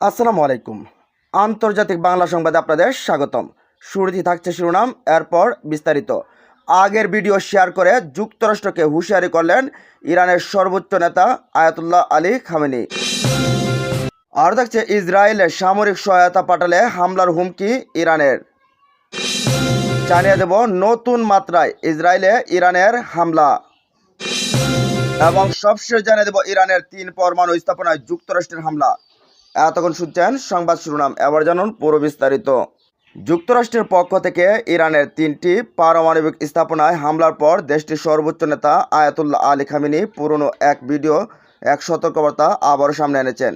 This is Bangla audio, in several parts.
আসসালামু আলাইকুম। আন্তর্জাতিক বাংলা সংবাদে আপনাদের স্বাগতম। শুরুতেই থাকছে শিরোনাম, এরপর বিস্তারিত। আগের ভিডিও শেয়ার করে যুক্তরাষ্ট্রকে হুঁশিয়ারি করলেন ইরানের সর্বোচ্চ নেতা আয়াতুল্লাহ আলী খামেনি। আর থাকছে, ইসরায়েলে সামরিক সহায়তা পাঠালে হামলার হুমকি ইরানের। জানিয়ে দেব, নতুন মাত্রায় ইসরায়েলে ইরানের হামলা। এবং সবশেষ জানিয়ে দেব, ইরানের তিন পরমাণু স্থাপনায় যুক্তরাষ্ট্রের হামলা। এতক্ষণ শুনছেন সংবাদ শিরোনাম। এবার জানুন পুরো বিস্তারিত। যুক্তরাষ্ট্রের পক্ষ থেকে ইরানের তিনটি পারমাণবিক স্থাপনায় হামলার পর দেশটির সর্বোচ্চ নেতা আয়াতুল্লাহ আলী খামিনি পুরনো এক ভিডিও, এক সতর্কবার্তা আবারও সামনে এনেছেন।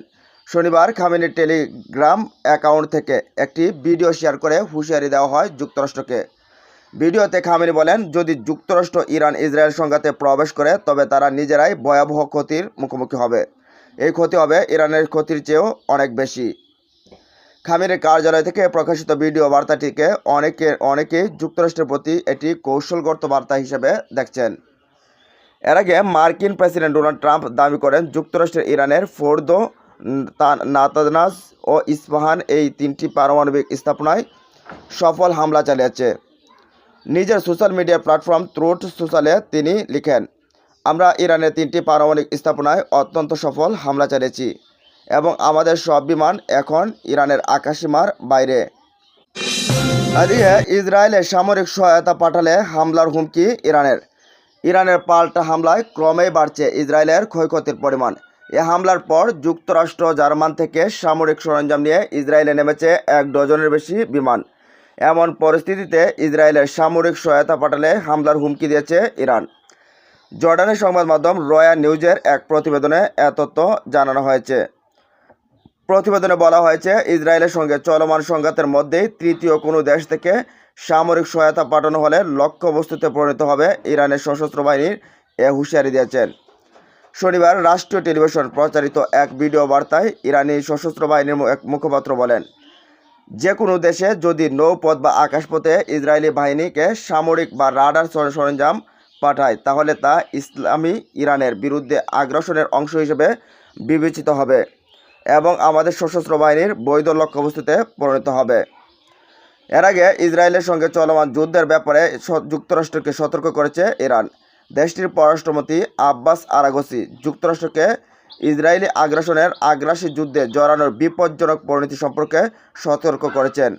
শনিবার খামিনির টেলিগ্রাম অ্যাকাউন্ট থেকে একটি ভিডিও শেয়ার করে হুঁশিয়ারি দেওয়া হয় যুক্তরাষ্ট্রকে। ভিডিওতে খামিনি বলেন, যদি যুক্তরাষ্ট্র ইরান ইসরায়েল সংঘাতে প্রবেশ করে, তবে তারা নিজেরাই ভয়াবহ ক্ষতির মুখোমুখি হবে। এই ক্ষতি হবে ইরানের ক্ষতির চেয়েও অনেক বেশি। খামিরের কার্যালয় থেকে প্রকাশিত ভিডিও বার্তাটিকে অনেকে, অনেকেই যুক্তরাষ্ট্রের প্রতি এটি কৌশলগত বার্তা হিসেবে দেখছেন। এর আগে মার্কিন প্রেসিডেন্ট ডোনাল্ড ট্রাম্প দাবি করেন, যুক্তরাষ্ট্রের ইরানের ফোর্দো নাতানাজ ও ইস্পাহান এই তিনটি পারমাণবিক স্থাপনায় সফল হামলা চালিয়েছে। নিজের সোশ্যাল মিডিয়া প্ল্যাটফর্ম ট্রুথ সোশ্যালে তিনি লিখেন আমরা ইরানের তিনটি পারমাণবিক স্থাপনায় অত্যন্ত সফল হামলা চালিয়েছি এবং আমাদের সব বিমান এখন ইরানের আকাশসীমার বাইরে। এদিকে ইসরায়েলে সামরিক সহায়তা পাঠালে হামলার হুমকি ইরানের। ইরানের পাল্টা হামলায় ক্রমেই বাড়ছে ইসরায়েলের ক্ষয়ক্ষতির পরিমাণ। এ হামলার পর যুক্তরাষ্ট্র, জার্মান থেকে সামরিক সরঞ্জাম নিয়ে ইসরায়েলে নেমেছে এক ডজনের বেশি বিমান। এমন পরিস্থিতিতে ইসরায়েলের সামরিক সহায়তা পাঠালে হামলার হুমকি দিয়েছে ইরান। জর্ডানের সংবাদ মাধ্যম রয়্যাল নিউজের এক প্রতিবেদনে এ তথ্য জানানো হয়েছে। প্রতিবেদনে বলা হয়েছে, ইসরায়েলের সঙ্গে চলমান সংঘাতের মধ্যেই তৃতীয় কোনো দেশ থেকে সামরিক সহায়তা পাঠানো হলে লক্ষ্যবস্তুতে পরিণত হবে ইরানের সশস্ত্র বাহিনীর এ হুঁশিয়ারি দিয়েছেন। শনিবার রাষ্ট্রীয় টেলিভিশন প্রচারিত এক ভিডিও বার্তায় ইরানি সশস্ত্র বাহিনীর এক মুখপাত্র বলেন যে কোনো দেশে যদি নৌপথ বা আকাশপথে ইসরায়েলি বাহিনীকে সামরিক বা রাডার সরঞ্জাম পাঠায়, তাহলে তা ইসলামী ইরানের বিরুদ্ধে আগ্রাসনের অংশ হিসেবে বিবেচিত হবে এবং আমাদের সশস্ত্র বাহিনীর বৈধ লক্ষ্যবস্তুতে পরিণত হবে। এর আগে ইসরায়েলের সঙ্গে চলমান যুদ্ধের ব্যাপারে যুক্তরাষ্ট্রকে সতর্ক করেছে ইরান। দেশটির পররাষ্ট্রমন্ত্রী আব্বাস আরাগসি যুক্তরাষ্ট্রকে ইসরায়েলি আগ্রাসনের আগ্রাসী যুদ্ধে জড়ানোর বিপজ্জনক পরিণতি সম্পর্কে সতর্ক করেছেন।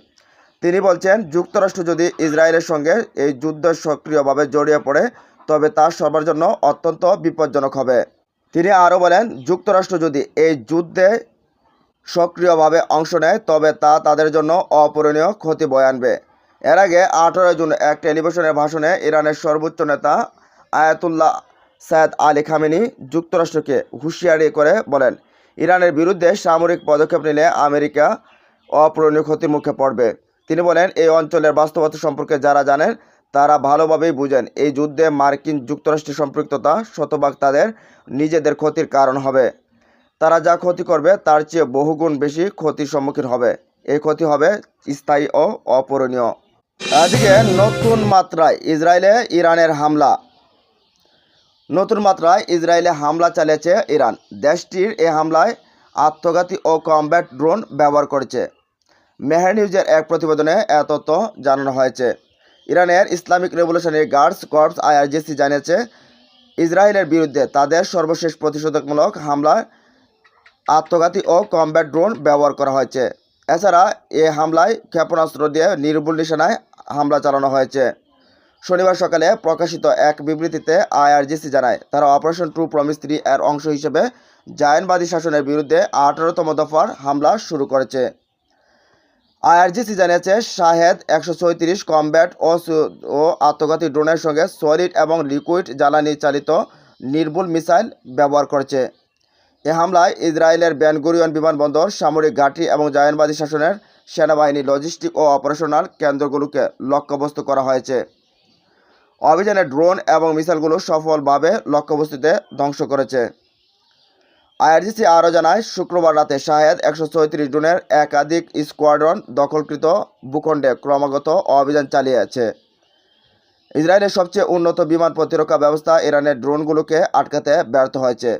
তিনি বলছেন, যুক্তরাষ্ট্র যদি ইসরায়েলের সঙ্গে এই যুদ্ধ সক্রিয়ভাবে জড়িয়ে পড়ে তবে তা সবার জন্য অত্যন্ত বিপজ্জনক হবে। তিনি আরও বলেন, যুক্তরাষ্ট্র যদি এই যুদ্ধে সক্রিয়ভাবে অংশ নেয়, তবে তা তাদের জন্য অপূরণীয় ক্ষতি বয়ে আনবে। এর আগে আঠারো জুন এক টেলিভিশনের ভাষণে ইরানের সর্বোচ্চ নেতা আয়াতুল্লাহ সায়েদ আলী খামেনি যুক্তরাষ্ট্রকে হুঁশিয়ারি করে বলেন, ইরানের বিরুদ্ধে সামরিক পদক্ষেপ নিলে আমেরিকা অপূরণীয় ক্ষতির মুখে পড়বে। তিনি বলেন, এই অঞ্চলের বাস্তবতা সম্পর্কে যারা জানেন তারা ভালোভাবেই বুঝেন, এই যুদ্ধে মার্কিন যুক্তরাষ্ট্রের সম্পৃক্ততা শতভাগ তাদের নিজেদের ক্ষতির কারণ হবে। তারা যা ক্ষতি করবে তার চেয়ে বহুগুণ বেশি ক্ষতির সম্মুখীন হবে। এই ক্ষতি হবে স্থায়ী ও অপূরণীয়। এদিকে নতুন মাত্রায় ইসরায়েলে ইরানের হামলা। নতুন মাত্রায় ইসরায়েলে হামলা চালিয়েছে ইরান। দেশটির এই হামলায় আত্মঘাতী ও কমব্যাট ড্রোন ব্যবহার করেছে। মেহের নিউজের এক প্রতিবেদনে এ তথ্য জানানো হয়েছে। ইরানের Islamic revolutionary guards corps IRGC জানিয়েছে, ইসরায়েলের বিরুদ্ধে তাদের সর্বশেষ প্রতিষেধকমূলক হামলায় আত্মঘাতী ও কমব্যাট ড্রোন ব্যবহার করা হয়েছে। এছাড়া এ হামলায় ক্ষেপণাস্ত্র দিয়ে নির্ভুল নিশানায় হামলা চালানো হয়েছে। শনিবার সকালে প্রকাশিত এক বিবৃতিতে আইআরজিসি জানায়, তারা অপারেশন ট্রু প্রমিস থ্রি এর অংশ হিসেবে জায়নবাদী শাসনের বিরুদ্ধে আঠারোতম দফার হামলা শুরু করেছে। আইআরজিসি জানিয়েছে, শাহেদ একশো ছয়ত্রিশ কমব্যাট ও ও আত্মঘাতী ড্রোনের সঙ্গে সলিড এবং লিকুইড জ্বালানি চালিত নির্ভুল মিসাইল ব্যবহার করেছে। এ হামলায় ইসরায়েলের ব্যানগুরিয়ন বিমানবন্দর, সামরিক ঘাঁটি এবং জায়নবাদী শাসনের সেনাবাহিনী, লজিস্টিক ও অপারেশনাল কেন্দ্রগুলোকে লক্ষ্যবস্তু করা হয়েছে। অভিযানে ড্রোন এবং মিসাইলগুলো সফলভাবে লক্ষ্যবস্তুতে ধ্বংস করেছে। আইআরজিসি আরও জানায়, শুক্রবার রাতে শাহেদ একশো চৌত্রিশ ড্রোনের একাধিক স্কোয়াড্রন দখলকৃত ভূখণ্ডে ক্রমাগত অভিযান চালিয়েছে। ইসরায়েলের সবচেয়ে উন্নত বিমান প্রতিরক্ষা ব্যবস্থা ইরানের ড্রোনগুলোকে আটকাতে ব্যর্থ হয়েছে।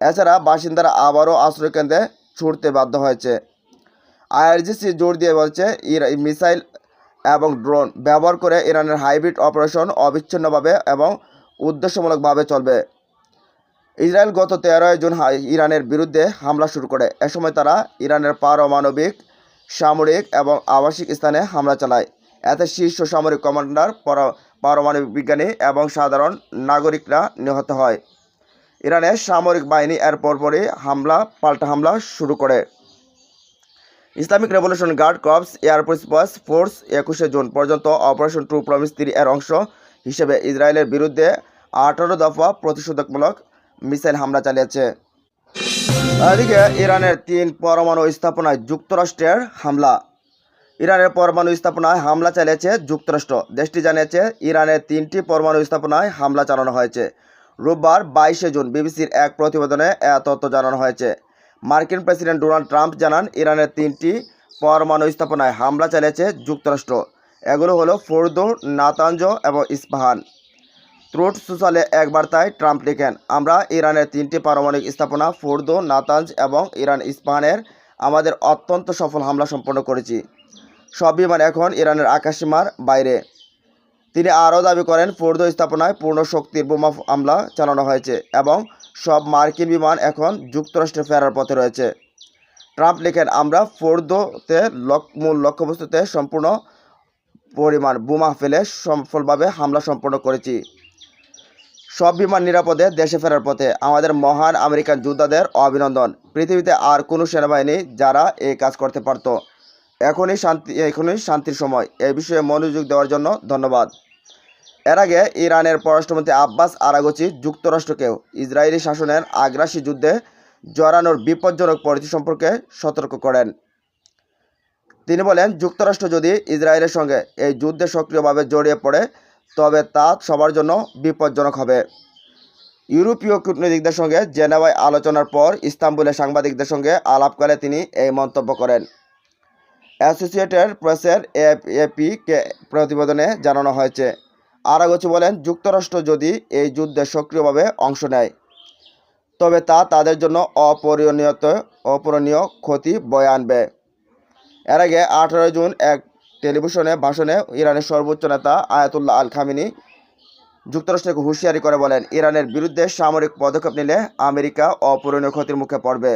এছাড়া বাসিন্দারা আবারও আশ্রয়কেন্দ্রে ছুটতে বাধ্য হয়েছে। আইআরজিসি জোর দিয়ে বলছে মিসাইল এবং ড্রোন ব্যবহার করে ইরানের হাইব্রিড অপারেশন অবিচ্ছিন্নভাবে এবং উদ্দেশ্যমূলকভাবে চলবে। ইসরায়েল গত তেরোই জুন ইরানের বিরুদ্ধে হামলা শুরু করে। এ সময় তারা ইরানের পারমাণবিক, সামরিক এবং আবাসিক স্থানে হামলা চালায়। এতে শীর্ষ সামরিক কমান্ডার, পর- পারমাণবিক বিজ্ঞানী এবং সাধারণ নাগরিকরা নিহত হয়। ইরানের সামরিক বাহিনী এর পরপরই হামলা, পাল্টা হামলা শুরু করে। Islamic revolution guard corps air force force একুশে জুন পর্যন্ত অপারেশন ট্রু প্রমিস থ্রি এর অংশ হিসেবে ইসরায়েলের বিরুদ্ধে আঠারো দফা প্রতিষেধকমূলক মিসাইল হামলা চালিয়েছে। এদিকে ইরানের তিন পরমাণু স্থাপনায় যুক্তরাষ্ট্রের হামলা। ইরানের পরমাণু স্থাপনায় হামলা চালিয়েছে যুক্তরাষ্ট্র। দেশটি জানিয়েছে ইরানের তিনটি পরমাণু স্থাপনায় হামলা চালানো হয়েছে। রোববার বাইশে জুন বিবিসির এক প্রতিবেদনে এ তথ্য জানানো হয়েছে। মার্কিন প্রেসিডেন্ট ডোনাল্ড ট্রাম্প জানান ইরানের তিনটি পরমাণু স্থাপনায় হামলা চালিয়েছে যুক্তরাষ্ট্র। এগুলো হলো ফোর্দো নাতাঞ্জ এবং ইস্পাহান। ট্রুথ সোশ্যালে এক বার্তায় ট্রাম্প লিখেন, আমরা ইরানের তিনটি পারমাণবিক স্থাপনা, ফোর্দো, নাতাঞ্জ এবং ইরান ইস্পাহানের, আমাদের অত্যন্ত সফল হামলা সম্পন্ন করেছি। সব বিমান এখন ইরানের আকাশসীমার বাইরে। তিনি আরও দাবি করেন, ফোর্দো স্থাপনায় পূর্ণ শক্তির বোমা হামলা চালানো হয়েছে এবং সব মার্কিন বিমান এখন যুক্তরাষ্ট্রে ফেরার পথে রয়েছে। ট্রাম্প লেখেন, আমরা ফোর্দোতে মূল লক্ষ্যবস্তুতে সম্পূর্ণ পরিমাণ বোমা ফেলে সফলভাবে হামলা সম্পন্ন করেছি। সব বিমান নিরাপদে দেশে ফেরার পথে আমাদের মহান আমেরিকান যোদ্ধাদের অভিনন্দন। পৃথিবীতে আর কোনো সেনাবাহিনী যারা এই কাজ করতে পারত। এখনই শান্তি, এখনই শান্তির সময়। এই বিষয়ে মনোযোগ দেওয়ার জন্য ধন্যবাদ। এর আগে ইরানের পররাষ্ট্রমন্ত্রী আব্বাস আরাগচি যুক্তরাষ্ট্রকেও ইসরায়েলি শাসনের আগ্রাসী যুদ্ধে জড়ানোর বিপজ্জনক পরিস্থিতি সম্পর্কে সতর্ক করেন। তিনি বলেন, যুক্তরাষ্ট্র যদি ইসরায়েলের সঙ্গে এই যুদ্ধে সক্রিয়ভাবে জড়িয়ে পড়ে তবে তা সবার জন্য বিপজ্জনক হবে। ইউরোপীয় কূটনীতিকদের সঙ্গে জেনেভায় আলোচনার পর ইস্তাম্বুলে সাংবাদিকদের সঙ্গে আলাপকালে তিনি এই মন্তব্য করেন। অ্যাসোসিয়েটেড প্রেসের এপিকে প্রতিবেদনে জানানো হয়েছে, আরাগচি বলেন, যুক্তরাষ্ট্র যদি এই যুদ্ধে সক্রিয়ভাবে অংশ নেয়, তবে তা তাদের জন্য অপরিণীয়ত, অপূরণীয় ক্ষতি বয়ে আনবে। এর আগে আঠারো জুন এক টেলিভিশনে, ভাষণে ইরানের সর্বোচ্চ নেতা আয়াতুল্লাহ আল খামিনি যুক্তরাষ্ট্রকে হুঁশিয়ারি করে বলেন, ইরানের বিরুদ্ধে সামরিক পদক্ষেপ নিলে আমেরিকা অপূরণীয় ক্ষতির মুখে পড়বে।